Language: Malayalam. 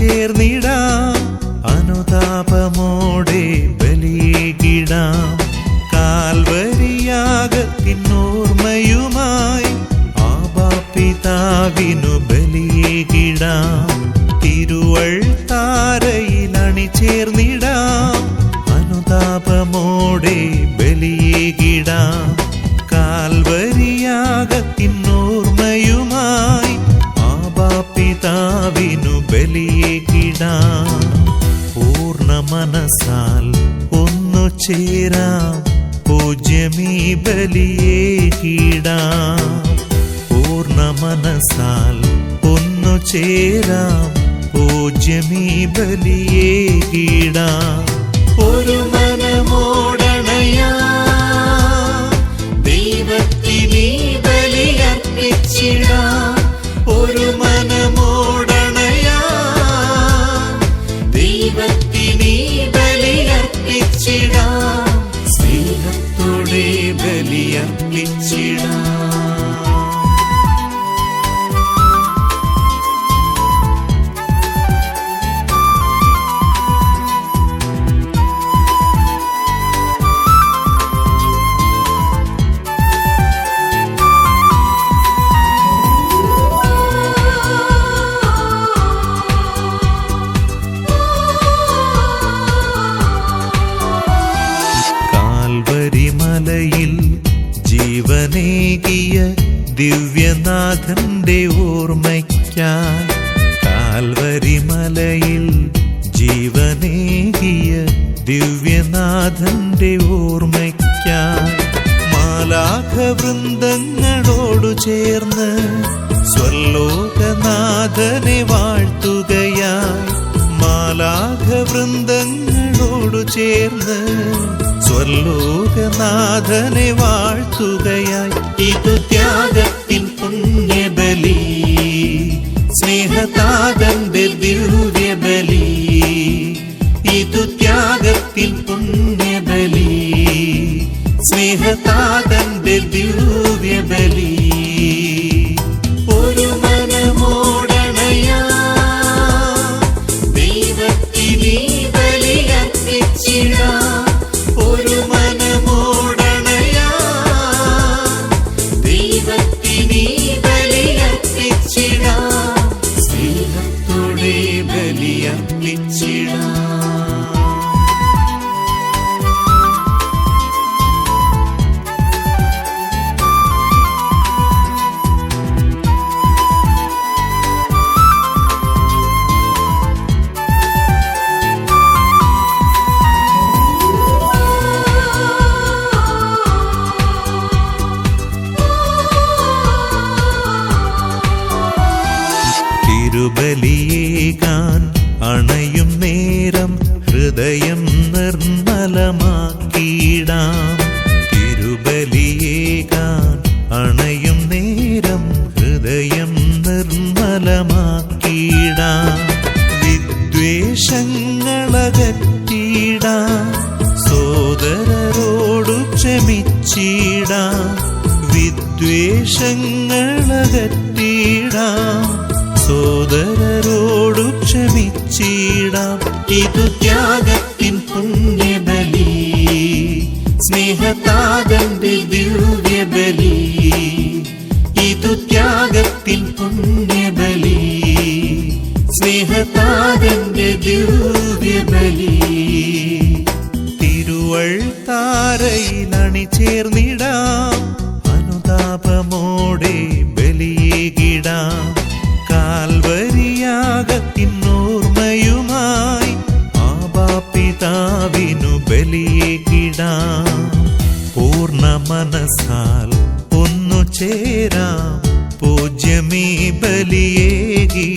അണിചേർന്നിടാം അനുതാപമോടെ ബലിയേകിടാം കാൽവരിയാകത്തിനോർമ്മയുമായി ആബാപിതാവിനു ബലിയേകിടാം തിരുവൾ താരയിൽ അണിചേർന്നിടാം. അനുതാപമോടെ ബലിയേകിടാം പൂർണ മനസ്സാൽ ഒന്നു ചേരാം. പൂജ്യമീ ബലിയേകിടാം പൂർണ മനസ്സാൽ ഒന്നു ചേരാം. പൂജ്യമീ ബലിയേകിടാം ഒരു കാൽവരി മലയിൽ ജീവനേകിയ ദിവ്യനാഥന്റെ ഓർമ്മയ്ക്കായി മാലാഖ വൃന്ദങ്ങളോടു ചേർന്ന് സ്വർലോകനാഥനെ വാഴ്ത്തുകയായി മാലാഖ വൃന്ദങ്ങളോടു ചേർന്ന് സ്വർലോകനാഥനെ വാഴ്ത്തുകയായി. ഇത് ത്യാഗത്തിൻ പുണ്യബലി. സ്നേഹതാതന്റെ ദിവ്യബലി ബലിയർപ്പിച്ചിടാം തിരുബലിയേകാൻ ഹൃദയം നിർമ്മലമാക്കിയിടാം. തിരുബലിയേകാൻ അണയും നേരം ഹൃദയം നിർമ്മലമാക്കിയിടാം. വിദ്വേഷങ്ങളകറ്റിയിടാം. സോദരരോടു ക്ഷമിച്ചിടാം. വിദ്വേഷങ്ങളകറ്റിയിടാം. സോദരരോടു ക്ഷമിച്ചിടാം. ഇതു ത്യാഗത്തിൻ പുണ്യബലി. സ്നേഹത്താകന്റെ ദിവ്യബലി. ഇതു ത്യാഗത്തിൻ പുണ്യബലി. സ്നേഹത്താകന്റെ ദിവ്യബലി. തിരുവൾ താരയിൽ അണിചേർന്നിടാം. അനുതാപമോടെ പൂർണ മനസ്സാൽ ഒന്നു ചേരാം പൂജ്യമീ ബലിയേകി